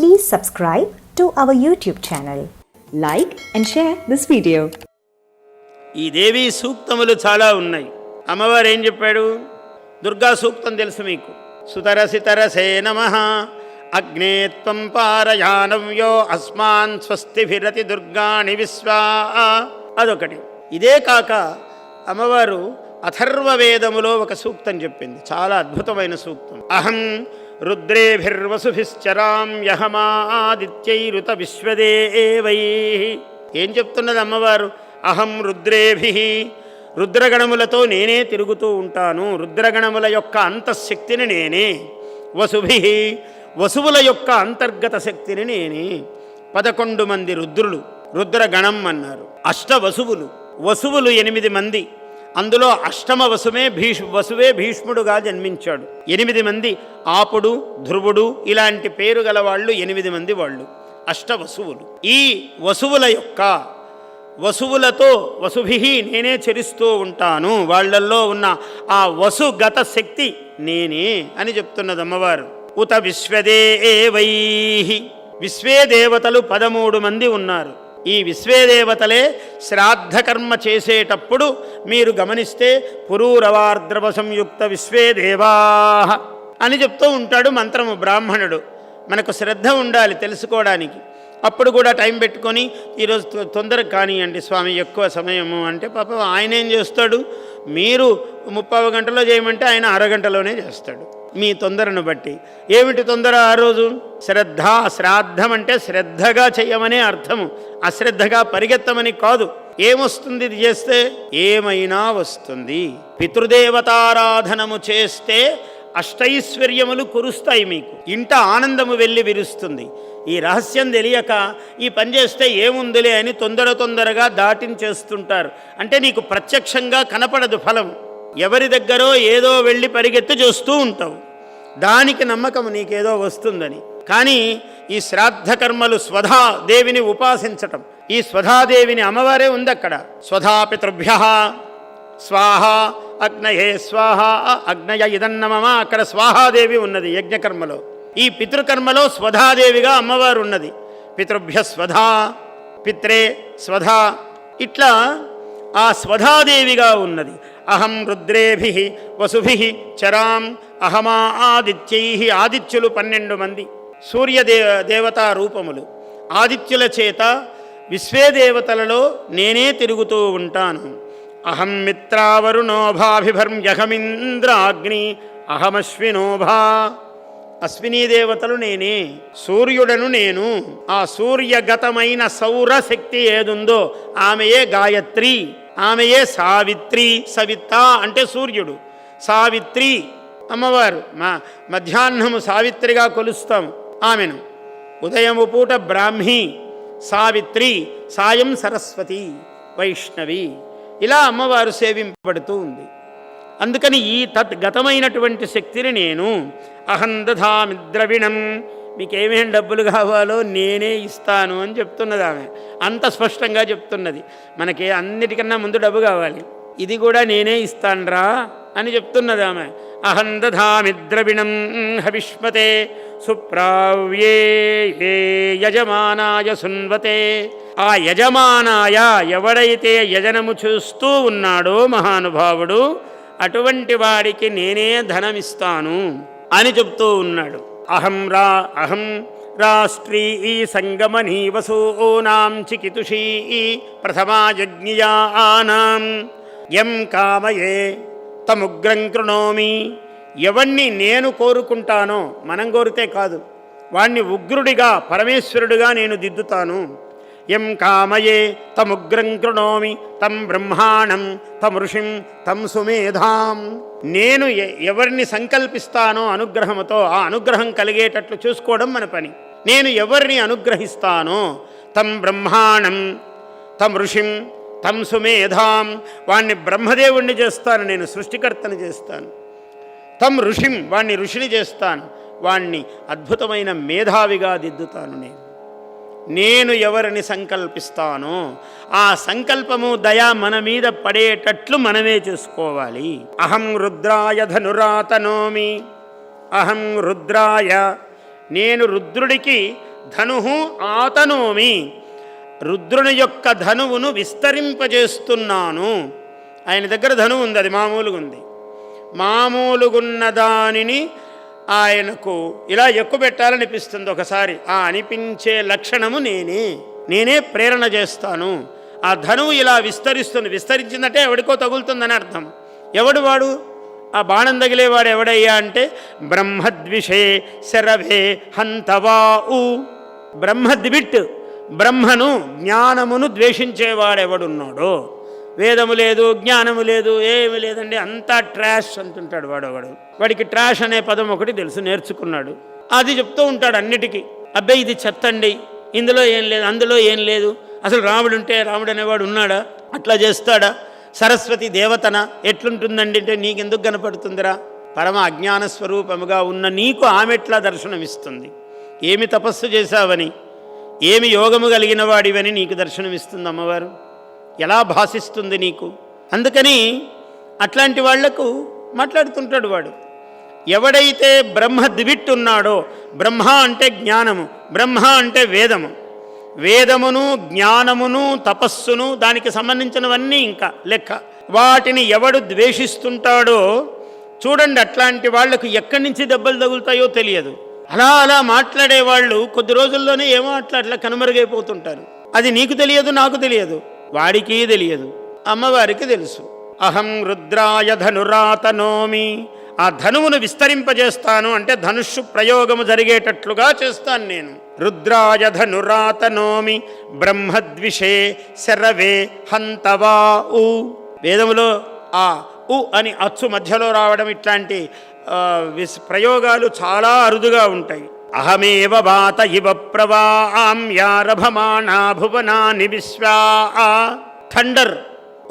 Please subscribe to our YouTube channel. Like and share this video. ఈ దేవి సూక్తములు చాలా ఉన్నాయి. అమ్మవారు ఏం చెప్పాడు? దుర్గా సూక్తం తెలుసు మీకు. సుతరసితరసే నమ. అగ్నే త్వం పారయానవ్యో అస్మాన్ స్వస్తిభిరతి దుర్గాణి విశ్వా. అదొకటి. ఇదే కాక అమ్మవారు అథర్వ వేదములో ఒక సూక్తం చెప్పింది. చాలా అద్భుతమైన సూక్తం. అహం రుద్రేభిర్వసుభిశ్చరామ్యహమాదిత్యైరుత విశ్వదేవై ఏం చెప్తున్నది అమ్మవారు? అహం రుద్రేభి. రుద్రగణములతో నేనే తిరుగుతూ ఉంటాను. రుద్రగణముల యొక్క అంతఃశక్తిని నేనే. వసుభి. వసువుల యొక్క అంతర్గత శక్తిని నేనే. పదకొండు మంది రుద్రులు. రుద్రగణం అన్నారు. అష్ట వసువులు వసువులు ఎనిమిది మంది. అందులో అష్టమ వసుమే భీష్ వసువే భీష్ముడుగా జన్మించాడు. ఎనిమిది మంది ఆపుడు ధ్రువుడు ఇలాంటి పేరు గల వాళ్ళు ఎనిమిది మంది వాళ్ళు అష్ట వసువులు ఈ వసువుల యొక్క వసువులతో వసుభి నేనే చరిస్తూ ఉంటాను. వాళ్ళల్లో ఉన్న ఆ వసుగత శక్తి నేనే అని చెప్తున్నది అమ్మవారు. ఉత విశ్వదేవై విశ్వే దేవతలు పదమూడు మంది ఉన్నారు. ఈ విశ్వేదేవతలే శ్రాద్ధకర్మ చేసేటప్పుడు మీరు గమనిస్తే పురూరవార్ద్రవ సంయుక్త విశ్వేదేవా అని చెప్తూ ఉంటాడు మంత్రము బ్రాహ్మణుడు. మనకు శ్రద్ధ ఉండాలి తెలుసుకోవడానికి. అప్పుడు కూడా టైం పెట్టుకొని ఈరోజు తొ- తొందరగా కానివ్వండి స్వామి ఎక్కువ సమయము అంటే పాపం ఆయన ఏం చేస్తాడు? మీరు ముప్పై గంటలో చేయమంటే ఆయన అరగంటలోనే చేస్తాడు. మీ తొందరను బట్టి. ఏమిటి తొందర ఆ రోజు? శ్రద్ధ శ్రాద్ధం అంటే శ్రద్ధగా చెయ్యమనే అర్థము. అశ్రద్ధగా పరిగెత్తమని కాదు. ఏమొస్తుంది ఇది చేస్తే? ఏమైనా వస్తుంది. పితృదేవతారాధనము చేస్తే అష్టైశ్వర్యములు కురుస్తాయి మీకు. ఇంట ఆనందము వెళ్ళి విరుస్తుంది. ఈ రహస్యం తెలియక ఈ పని చేస్తే ఏముందిలే అని తొందర తొందరగా దాటించేస్తుంటారు అంటే నీకు ప్రత్యక్షంగా కనపడదు ఫలం. ఎవరి దగ్గరో ఏదో వెళ్ళి పరిగెత్తి చూస్తూ ఉంటావు. దానికి నమ్మకం నీకేదో వస్తుందని. కానీ ఈ శ్రాద్ధకర్మలు స్వధా దేవిని ఉపాసించటం. ఈ స్వధాదేవిని అమ్మవారే ఉంది అక్కడ స్వధాపితృభ్య స్వాహ అగ్నయే స్వాహ అగ్నయ ఇదన్నమమ అక్కడ స్వాహాదేవి ఉన్నది యజ్ఞకర్మలో. ఈ పితృకర్మలో స్వధాదేవిగా అమ్మవారు ఉన్నది పితృభ్య స్వధా పిత్రే స్వధా ఇట్లా ఆ స్వధాదేవిగా ఉన్నది. అహం రుద్రేభి వసుభి చరాం అహమా ఆదిత్యై ఆదిత్యులు పన్నెండు మంది సూర్యదే దేవతా రూపములు. ఆదిత్యుల చేత విశ్వేదేవతలలో నేనే తిరుగుతూ ఉంటాను. అహం మిత్రావరుణోభాభిభర్మ్యహమింద్రాగ్ని అహమశ్వినోభా అశ్వినీ దేవతలు నేనే సూర్యుడను నేను. ఆ సూర్యగతమైన సౌరశక్తి ఏదుందో ఆమెయే గాయత్రి ఆమెయే సావిత్రి సవిత అంటే సూర్యుడు. సావిత్రి అమ్మవారు మా మధ్యాహ్నము సావిత్రిగా కొలుస్తాం ఆమెను. ఉదయము పూట బ్రాహ్మి సావిత్రి సాయం సరస్వతి వైష్ణవి. ఇలా అమ్మవారు సేవింపబడుతూ ఉంది. అందుకని ఈ తద్గతమైనటువంటి శక్తిని నేను అహం ద్రవిణం మీకేమేం డబ్బులు కావాలో నేనే ఇస్తాను అని చెప్తున్నది ఆమె. అంత స్పష్టంగా చెప్తున్నది. మనకి అన్నిటికన్నా ముందు డబ్బు కావాలి. ఇది కూడా నేనే ఇస్తాన్రా అని చెప్తున్నది ఆమె. అహం ద్రవిణం హవిష్మతే సుప్రావ్యే యజమానాయ సున్వతే ఆ యజమానాయ ఎవడైతే యజనము చూస్తూ ఉన్నాడో మహానుభావుడు అటువంటి వాడికి నేనే ధనమిస్తాను అని చెప్తూ ఉన్నాడు. అహం రా అహం రాష్ట్రీ సంగమనీ వసూనాం చికితుషీ ప్రథమా యజ్ఞియానాం ఎం కామయే తముగ్రం కృణోమి. ఎవణ్ణి నేను కోరుకుంటానో మనం కోరితే కాదు. వాణ్ణి ఉగ్రుడిగా పరమేశ్వరుడిగా నేను దిద్దుతాను. ఎం కామయే తముగ్రం కృణోమి తం బ్రహ్మాణం తమృషిం తం సుమేధాం నేను ఎ- ఎవరిని సంకల్పిస్తానో అనుగ్రహముతో ఆ అనుగ్రహం కలిగేటట్లు చూసుకోవడం మన పని. నేను ఎవరిని అనుగ్రహిస్తానో తం బ్రహ్మాణం తం ఋషిం తం సుమేధాం వాణ్ణి బ్రహ్మదేవుణ్ణి చేస్తాను నేను సృష్టికర్తని చేస్తాను. తం ఋషిం వాణ్ణి ఋషిని చేస్తాను వాణ్ణి అద్భుతమైన మేధావిగా దిద్దుతాను నేను. నేను ఎవరిని సంకల్పిస్తానో ఆ సంకల్పము దయ మన మీద పడేటట్లు మనమే చేసుకోవాలి. అహం రుద్రాయ ధనురాతనోమి. అహం రుద్రాయ నేను రుద్రుడికి ధనుహు ఆతనోమి. రుద్రుని యొక్క ధనువును విస్తరింపజేస్తున్నాను. ఆయన దగ్గర ధనువు ఉంది అది మామూలుగా ఉంది మామూలుగున్న దానిని ఆయనకు ఇలా ఎక్కువ పెట్టాలనిపిస్తుంది ఒకసారి. ఆ అనిపించే లక్షణము నేనే. నేనే ప్రేరణ చేస్తాను. ఆ ధనువు ఇలా విస్తరిస్తుంది. విస్తరించిందంటే ఎవడికో తగులుతుందని అర్థం. ఎవడు వాడు? ఆ బాణం తగిలేవాడు ఎవడయ్యా అంటే బ్రహ్మద్విషే శరభే హంతవా ఊ బ్రహ్మద్విట్ బ్రహ్మను జ్ఞానమును ద్వేషించేవాడెవడున్నాడో. వేదము లేదు జ్ఞానము లేదు ఏమి లేదండి. అంతా ట్రాష్ అంటుంటాడు వాడు వాడు వాడికి ట్రాష్ అనే పదం ఒకటి తెలుసు నేర్చుకున్నాడు. అది చెప్తూ ఉంటాడు అన్నిటికీ. అబ్బాయి ఇది చెత్తండి ఇందులో ఏం లేదు అందులో ఏం లేదు. అసలు రాముడు ఉంటే రాముడు అనేవాడు ఉన్నాడా? అట్లా చేస్తాడా? సరస్వతి దేవతన? ఎట్లుంటుందండి? అంటే నీకెందుకు కనపడుతుందిరా? పరమ అజ్ఞాన స్వరూపముగా ఉన్న నీకు ఆమె ఎట్లా దర్శనమిస్తుంది? ఏమి తపస్సు చేశావని? ఏమి యోగము కలిగిన వాడివని నీకు దర్శనమిస్తుంది అమ్మవారు? ఎలా భాషిస్తుంది నీకు? అందుకని అట్లాంటి వాళ్ళకు మాట్లాడుతుంటాడు వాడు. ఎవడైతే బ్రహ్మ దివిట్టున్నాడో బ్రహ్మ అంటే జ్ఞానము బ్రహ్మ అంటే వేదము. వేదమును జ్ఞానమును తపస్సును దానికి సంబంధించినవన్నీ ఇంకా లెక్క. వాటిని ఎవడు ద్వేషిస్తుంటాడో చూడండి అట్లాంటి వాళ్ళకు ఎక్కడి నుంచి దెబ్బలు తగులుతాయో తెలియదు. అలా అలా మాట్లాడే వాళ్ళు కొద్ది రోజుల్లోనే ఏమో అట్లా అట్లా కనుమరుగైపోతుంటారు. అది నీకు తెలియదు నాకు తెలియదు. వాడికి తెలియదు అమ్మవారికి తెలుసు. అహం రుద్రాయ ధనురాతనోమి ఆ ధనువును విస్తరింపజేస్తాను అంటే ధనుష్షు ప్రయోగము జరిగేటట్లుగా చేస్తాను నేను. రుద్రాయ ధనురాతనోమి బ్రహ్మద్విషే శరవే హంతవా ఉ వేదములో ఆ ఉ అని అచ్చు మధ్యలో రావడం ఇట్లాంటి విస్ ప్రయోగాలు చాలా అరుదుగా ఉంటాయి. అహమేవ వాత ఇవ ప్రవామ్యారభమాణా భువనాని విశ్వా థండర్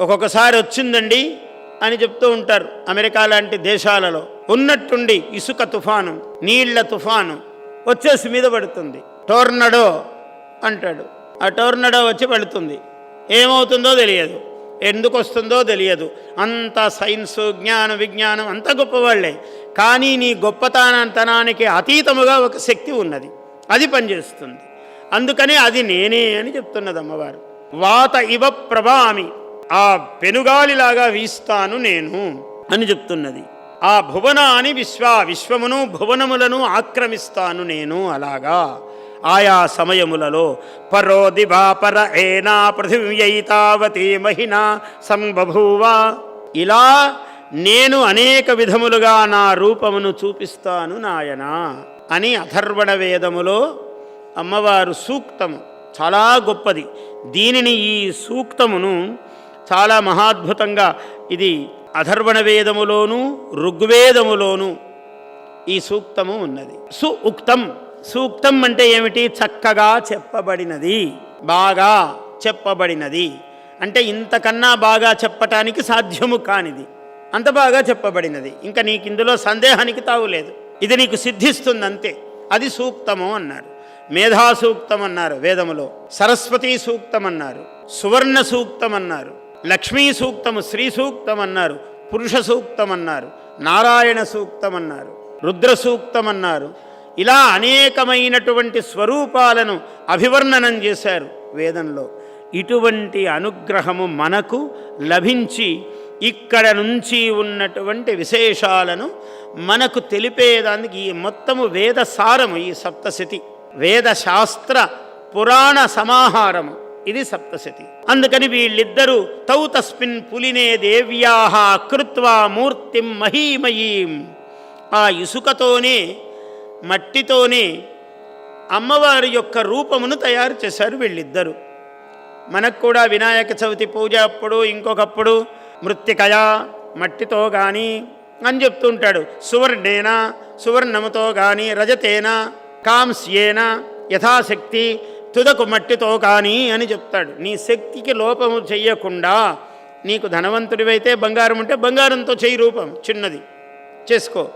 ఒక్కొక్కసారి వచ్చిందండి అని చెప్తూ ఉంటారు అమెరికా లాంటి దేశాలలో. ఉన్నట్టుండి ఇసుక తుఫాను నీళ్ళ తుఫాను వచ్చేసి మీద పడుతుంది. టోర్నడో అంటాడు. ఆ టోర్నడో వచ్చి పడుతుంది. ఏమవుతుందో తెలియదు. ఎందుకు వస్తుందో తెలియదు. అంత సైన్స్ జ్ఞాన విజ్ఞానం అంత గొప్పవాళ్ళే కానీ నీ గొప్పతనానికి అతీతముగా ఒక శక్తి ఉన్నది. అది పనిచేస్తుంది. అందుకనే అది నేనే అని చెప్తున్నది అమ్మవారు. వాత ఇవ ప్రభామి. ఆ పెనుగాలిలాగా వీస్తాను నేను అని చెప్తున్నది. ఆ భువనాని విశ్వ విశ్వమును భువనములను ఆక్రమిస్తాను నేను అలాగా. ఆయా సమయములలో పరో దివాపర ఏనా పృథివ్యైతావతి మహినా సంబభూవా. ఇలా నేను అనేక విధములుగా నా రూపమును చూపిస్తాను నాయనా అని అథర్వణ వేదములో అమ్మవారు సూక్తము చాలా గొప్పది. దీనిని ఈ సూక్తమును చాలా మహాద్భుతంగా ఇది అథర్వణ వేదములోను ఋగ్వేదములోను ఈ సూక్తము ఉన్నది. సు ఉక్తం సూక్తం అంటే ఏమిటి? చక్కగా చెప్పబడినది బాగా చెప్పబడినది. అంటే ఇంతకన్నా బాగా చెప్పటానికి సాధ్యము కానిది. అంత బాగా చెప్పబడినది. ఇంకా నీకు ఇందులో సందేహానికి తావులేదు ఇది నీకు సిద్ధిస్తుంది అంతే అది సూక్తము అన్నారు. మేధా సూక్తం అన్నారు వేదములో. సరస్వతీ సూక్తం అన్నారు సువర్ణ సూక్తం అన్నారు లక్ష్మీ సూక్తము శ్రీ సూక్తం అన్నారు పురుష సూక్తం అన్నారు నారాయణ సూక్తం అన్నారు రుద్ర సూక్తం అన్నారు ఇలా అనేకమైనటువంటి స్వరూపాలను అభివర్ణనం చేశారు వేదంలో. ఇటువంటి అనుగ్రహము మనకు లభించి ఇక్కడ నుంచి ఉన్నటువంటి విశేషాలను మనకు తెలిపేదానికి ఈ మొత్తము వేద సారము ఈ సప్తశతి. వేదశాస్త్ర పురాణ సమాహారము ఇది సప్తశతి. అందుకని వీళ్ళిద్దరూ తౌ తస్మిన్ పులినే దేవ్యా కృత్వా మూర్తిం మహీమయీం. ఆ ఇసుకతోనే మట్టితోనే అమ్మవారి యొక్క రూపమును తయారు చేశారు వీళ్ళిద్దరూ. మనకు కూడా వినాయక చవితి పూజ అప్పుడు ఇంకొకప్పుడు మృత్తికయా మట్టితో కానీ అని చెప్తుంటాడు. సువర్ణేన సువర్ణముతో కానీ రజతేన కాంస్యేన యథాశక్తి తుదకు మట్టితో కానీ అని చెప్తాడు. నీ శక్తికి లోపము చెయ్యకుండా నీకు ధనవంతుడివైతే బంగారం ఉంటే బంగారంతో చెయ్యి రూపం చిన్నది. చేసుకో.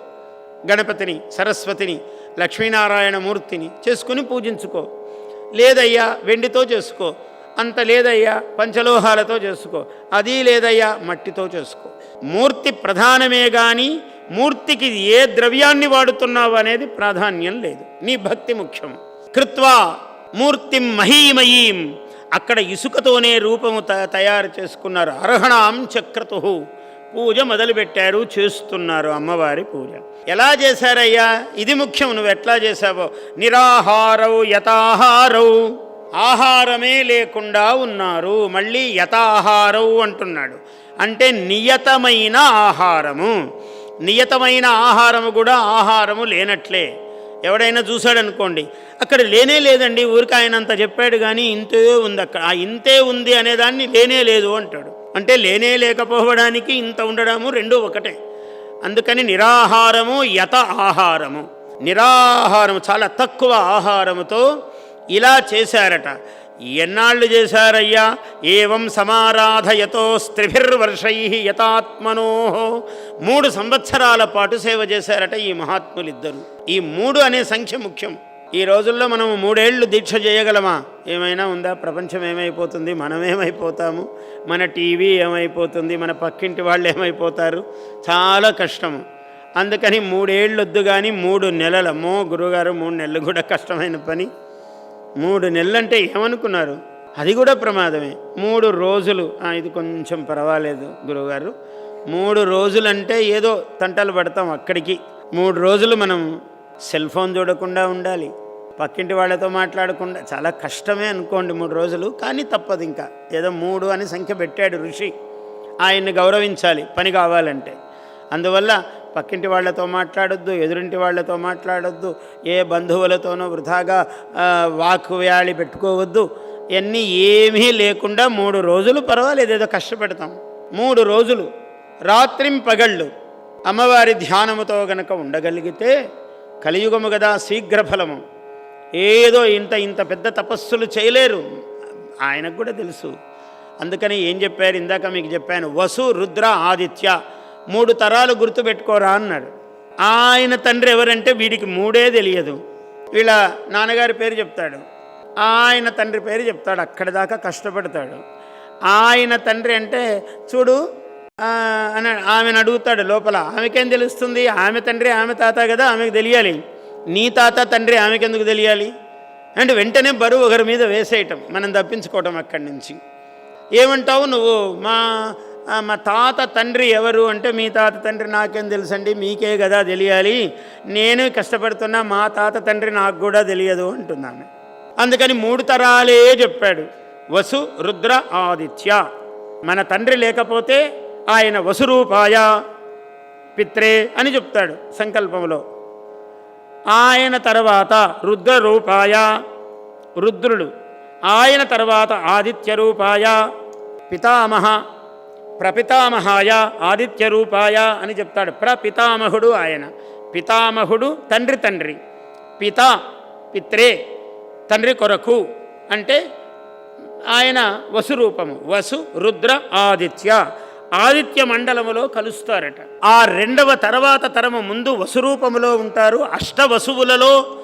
గణపతిని సరస్వతిని లక్ష్మీనారాయణ మూర్తిని చేసుకుని పూజించుకో. లేదయ్యా వెండితో చేసుకో. అంత లేదయ్యా పంచలోహాలతో చేసుకో. అది లేదయ్యా మట్టితో చేసుకో. మూర్తి ప్రధానమే కానీ మూర్తికి ఏ ద్రవ్యాన్ని వాడుతున్నావు అనేది ప్రాధాన్యం లేదు. నీ భక్తి ముఖ్యం. కృత్వా మూర్తిం మహీమయీం. అక్కడ ఇసుకతోనే రూపము త తయారు చేసుకున్నారు. అర్హణాం చక్రతు పూజ మొదలుపెట్టారు చేస్తున్నారు అమ్మవారి పూజ. ఎలా చేశారయ్యా? ఇది ముఖ్యం. నువ్వు ఎట్లా చేశావో? నిరాహారౌ యథాహారౌ. ఆహారమే లేకుండా ఉన్నారు. మళ్ళీ యథాహారవు అంటున్నాడు. అంటే నియతమైన ఆహారము. నియతమైన ఆహారము కూడా ఆహారము లేనట్లే. ఎవడైనా చూశాడనుకోండి అక్కడ లేనే లేదండి ఊరికి ఆయన అంత చెప్పాడు కానీ ఇంతే ఉంది అక్కడ. ఆ ఇంతే ఉంది అనేదాన్ని లేనే లేదు అంటాడు. అంటే లేనే లేకపోవడానికి ఇంత ఉండడము రెండు ఒకటే. అందుకని నిరాహారము యత ఆహారము. నిరాహారము చాలా తక్కువ ఆహారముతో ఇలా చేశారట. ఎన్నాళ్ళు చేశారయ్యా? ఏవం సమారాధయతో స్త్రిభిర్వర్షై యథాత్మనో మూడు సంవత్సరాల పాటు సేవ చేశారట ఈ మహాత్ములిద్దరు. ఈ మూడు అనే సంఖ్య ముఖ్యం. ఈ రోజుల్లో మనం మూడేళ్ళు దీక్ష చేయగలమా? ఏమైనా ఉందా? ప్రపంచం ఏమైపోతుంది? మనం ఏమైపోతాము? మన టీవీ ఏమైపోతుంది? మన పక్కింటి వాళ్ళు ఏమైపోతారు? చాలా కష్టము. అందుకని మూడేళ్ళు వద్దు కానీ మూడు నెలలమ్మో గురువుగారు మూడు నెలలు కూడా కష్టమైన పని. మూడు నెలలంటే ఏమనుకున్నారు? అది కూడా ప్రమాదమే. మూడు రోజులు. ఇది కొంచెం పర్వాలేదు గురువుగారు. మూడు రోజులంటే ఏదో తంటలు పడతాం అక్కడికి. మూడు రోజులు మనం సెల్ ఫోన్ చూడకుండా ఉండాలి. పక్కింటి వాళ్ళతో మాట్లాడకుండా చాలా కష్టమే అనుకోండి మూడు రోజులు కానీ తప్పదు ఇంకా. ఏదో మూడు అని సంఖ్య పెట్టాడు ఋషి. ఆయన్ని గౌరవించాలి పని కావాలంటే. అందువల్ల పక్కింటి వాళ్ళతో మాట్లాడొద్దు ఎదురింటి వాళ్ళతో మాట్లాడొద్దు ఏ బంధువులతోనో వృధాగా వాక్ వ్యాళి పెట్టుకోవద్దు. ఇవన్నీ ఏమీ లేకుండా మూడు రోజులు పర్వాలేదు ఏదో కష్టపెడతాం. మూడు రోజులు రాత్రిం పగళ్ళు అమ్మవారి ధ్యానముతో గనక ఉండగలిగితే కలియుగము కదా శీఘ్రఫలము. ఏదో ఇంత ఇంత పెద్ద తపస్సులు చేయలేరు. ఆయనకు కూడా తెలుసు. అందుకని ఏం చెప్పారు? ఇందాక మీకు చెప్పాను వసు రుద్ర ఆదిత్య మూడు తరాలు గుర్తుపెట్టుకోరా అన్నాడు. ఆయన తండ్రి ఎవరంటే వీడికి మూడే తెలియదు. వీళ్ళ నాన్నగారి పేరు చెప్తాడు. ఆయన తండ్రి పేరు చెప్తాడు. అక్కడి దాకా కష్టపడతాడు. ఆయన తండ్రి అంటే చూడు అని ఆమెను అడుగుతాడు లోపల. ఆమెకేం తెలుస్తుంది? ఆమె తండ్రి ఆమె తాత కదా ఆమెకు తెలియాలి. నీ తాత తండ్రి ఆమెకెందుకు తెలియాలి? అంటే వెంటనే బరువు ఒకరి మీద వేసేయటం మనం తప్పించుకోవటం అక్కడి నుంచి. ఏమంటావు నువ్వు? మా మా తాత తండ్రి ఎవరు అంటే మీ తాత తండ్రి నాకేం తెలుసండి మీకే కదా తెలియాలి. నేను కష్టపడుతున్నా మా తాత తండ్రి నాకు కూడా తెలియదు అంటున్నాను అందుకని మూడు తరాలే చెప్పాడు. వసు రుద్ర ఆదిత్య. మన తండ్రి లేకపోతే ఆయన వసురూపాయ పిత్రే అని చెప్తాడు సంకల్పంలో. ఆయన తర్వాత రుద్ర రూపాయ రుద్రుడు. ఆయన తర్వాత ఆదిత్య రూపాయ పితామహ ప్రపితామహాయ ఆదిత్య రూపాయ అని చెప్తాడు. ప్రపితామహుడు ఆయన. పితామహుడు తండ్రి తండ్రి. పిత పిత్రే తండ్రి కొరకు అంటే ఆయన వసురూపము. వసు రుద్ర ఆదిత్య. ఆదిత్య మండలములో కలుస్తారట. ఆ రెండవ తర్వాత తరము ముందు వసురూపములో ఉంటారు. అష్టవసువులలో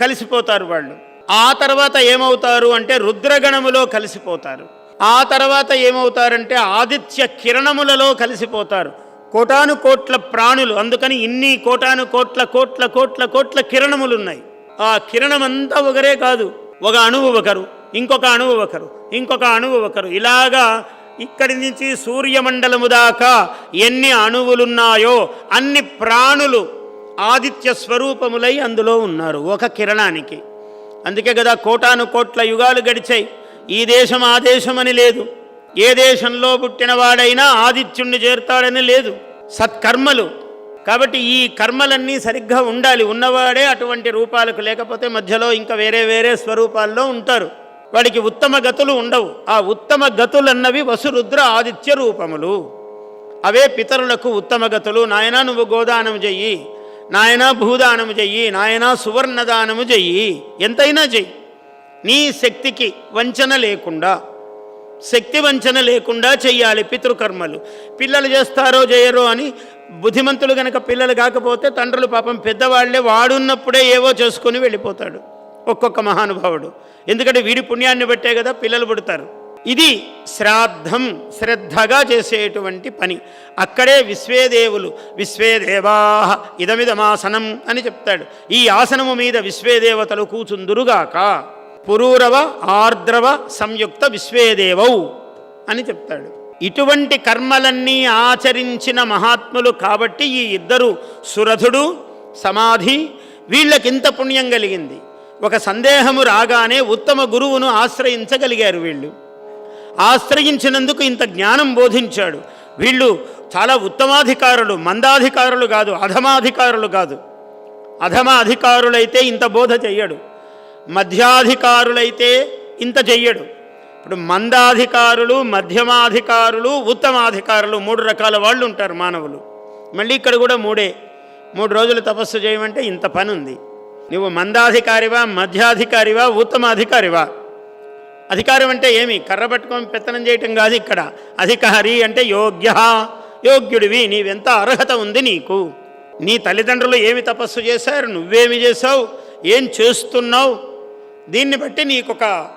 కలిసిపోతారు వాళ్ళు. ఆ తర్వాత ఏమవుతారు అంటే రుద్రగణములో కలిసిపోతారు. ఆ తర్వాత ఏమవుతారంటే ఆదిత్య కిరణములలో కలిసిపోతారు. కోటాను కోట్ల ప్రాణులు అందుకని ఇన్ని కోటాను కోట్ల కోట్ల కోట్ల కోట్ల కిరణములు ఉన్నాయి ఆ కిరణమంతా ఒకరే కాదు ఒక అణువు ఒకరు ఇంకొక అణువు ఒకరు ఇంకొక అణువు ఒకరు. ఇలాగా ఇక్కడి నుంచి సూర్యమండలము దాకా ఎన్ని అణువులున్నాయో అన్ని ప్రాణులు ఆదిత్య స్వరూపములై అందులో ఉన్నారు ఒక కిరణానికి. అందుకే కదా కోటాను కోట్ల యుగాలు గడిచాయి. ఈ దేశం ఆ దేశమని లేదు. ఏ దేశంలో పుట్టినవాడైనా ఆదిత్యుణ్ణి చేరుతాడని లేదు. సత్కర్మలు. కాబట్టి ఈ కర్మలన్నీ సరిగ్గా ఉండాలి. ఉన్నవాడే అటువంటి రూపాలకు లేకపోతే మధ్యలో ఇంకా వేరే వేరే స్వరూపాల్లో ఉంటారు. వాడికి ఉత్తమ గతులు ఉండవు. ఆ ఉత్తమ గతులన్నవి వసురుద్ర ఆదిత్య రూపములు. అవే పితరులకు ఉత్తమ గతులు. నాయన నువ్వు గోదానం చెయ్యి. నాయన భూదానము చెయ్యి. నాయన సువర్ణదానము చెయ్యి. ఎంతైనా చెయ్యి. నీ శక్తికి వంచన లేకుండా శక్తి వంచన లేకుండా చెయ్యాలి పితృకర్మలు. పిల్లలు చేస్తారో చేయరో అని బుద్ధిమంతులు గనక పిల్లలు కాకపోతే తండ్రులు పాపం పెద్దవాళ్ళే వాడున్నప్పుడే ఏవో చేసుకొని వెళ్ళిపోతాడు. ఒక్కొక్క మహానుభావుడు. ఎందుకంటే వీడి పుణ్యాన్ని బట్టే కదా పిల్లలు పుడతారు. ఇది శ్రాద్ధం శ్రద్ధగా చేసేటువంటి పని. అక్కడే విశ్వేదేవులు విశ్వేదేవా ఇదమిదమాసనం అని చెప్తాడు. ఈ ఆసనము మీద విశ్వేదేవతలు కూచుందురుగాక. పురూరవ ఆర్ద్రవ సంయుక్త విశ్వేదేవౌ అని చెప్తాడు. ఇటువంటి కర్మలన్నీ ఆచరించిన మహాత్ములు కాబట్టి ఈ ఇద్దరు సురథుడు సమాధి వీళ్ళకింత పుణ్యం కలిగింది. ఒక సందేహము రాగానే ఉత్తమ గురువును ఆశ్రయించగలిగారు వీళ్ళు. ఆశ్రయించినందుకు ఇంత జ్ఞానం బోధించాడు. వీళ్ళు చాలా ఉత్తమాధికారులు మందాధికారులు కాదు అధమాధికారులు కాదు. అధమ అధికారులైతే ఇంత బోధ చెయ్యడు. మధ్యాధికారులైతే ఇంత చెయ్యడు. ఇప్పుడు మందాధికారులు మధ్యమాధికారులు ఉత్తమాధికారులు మూడు రకాల వాళ్ళు ఉంటారు మానవులు. మళ్ళీ ఇక్కడ కూడా మూడే. మూడు రోజులు తపస్సు చేయమంటే ఇంత పని ఉంది నువ్వు మందాధికారివా మధ్యాధికారివా ఉత్తమాధికారివా? అధికారం అంటే ఏమి? కర్ర పట్టుకొని పెత్తనం చేయటం కాదు ఇక్కడ. అధికారి అంటే యోగ్య యోగ్యుడివి. నీవెంత అర్హత ఉంది నీకు? నీ తల్లిదండ్రులు ఏమి తపస్సు చేశారు? నువ్వేమి చేసావు ఏం చేస్తున్నావు? దీన్ని బట్టి నీకొక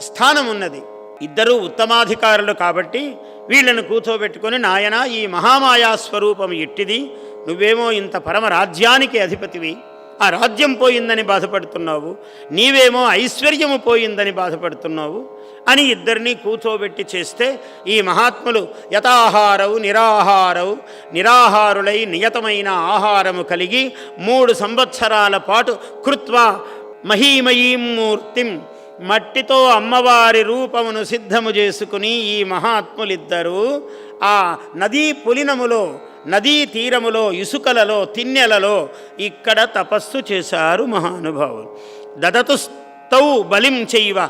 స్థానం ఉన్నది ఇద్దరూ ఉత్తమాధికారులు కాబట్టి వీళ్ళను కూర్చోబెట్టుకొని నాయన ఈ మహామాయా స్వరూపం ఇట్టిది నువ్వేమో ఇంత పరమ రాజ్యానికి అధిపతివి. ఆ రాజ్యం పోయిందని బాధపడుతున్నావు. నీవేమో ఐశ్వర్యము పోయిందని బాధపడుతున్నావు. అని ఇద్దరినీ కూర్చోబెట్టి చేస్తే ఈ మహాత్ములు యథాహారవు నిరాహారవు నిరాహారులై నియతమైన ఆహారము కలిగి మూడు సంవత్సరాల పాటు కృత్వా మహీమయీం మూర్తిం. మట్టితో అమ్మవారి రూపమును సిద్ధము చేసుకుని ఈ మహాత్ములిద్దరూ ఆ నదీ పులినములో నదీ తీరములో ఇసుకలలో తిన్నెలలో ఇక్కడ తపస్సు చేశారు మహానుభావులు. దదతు స్తౌ బలిం చైవ.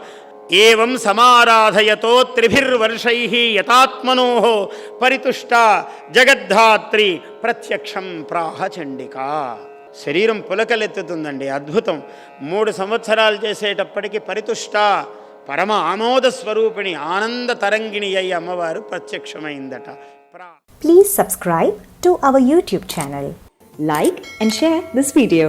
ఏం సమారాధయతో త్రిభిర్వర్షై యథాత్మనో పరితుష్ట జగద్ధాత్రి ప్రత్యక్షం ప్రాహ చండికా. శరీరం పులకలెత్తుతుందండి అద్భుతం. మూడు సంవత్సరాలు చేసేటప్పటికి పరితుష్ట పరమ ఆమోద స్వరూపిణి ఆనంద తరంగిణి అయ్యి అమ్మవారు ప్రత్యక్షమైందట. Please subscribe to our YouTube channel like and share this video.